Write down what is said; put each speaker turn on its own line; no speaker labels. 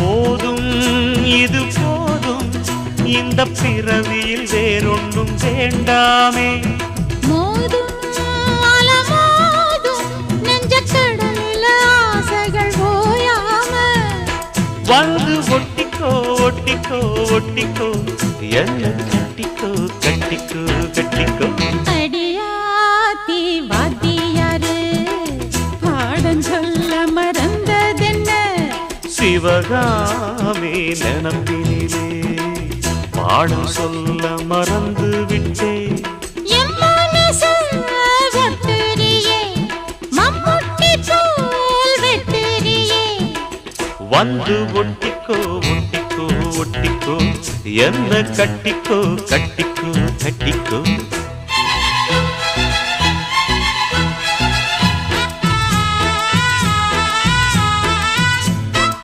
போதும் இது போதும். இந்த பிறவியில் வேறொன்றும் வேண்டாமே. வந்து ஒட்டிக்கோ ஒட்டிக்கோ ஒட்டிக்கோ. என்ன கட்டிக்கோ சிவகாமி நினப்பினிலே பாடம் சொல்ல மறந்து விட்டேன். வந்து ஒட்டிக்கோ ஒட்டிக்கோ ஒட்டிக்கோ என்ன கட்டிக்கோ கட்டிக்கோ கட்டிக்கோ.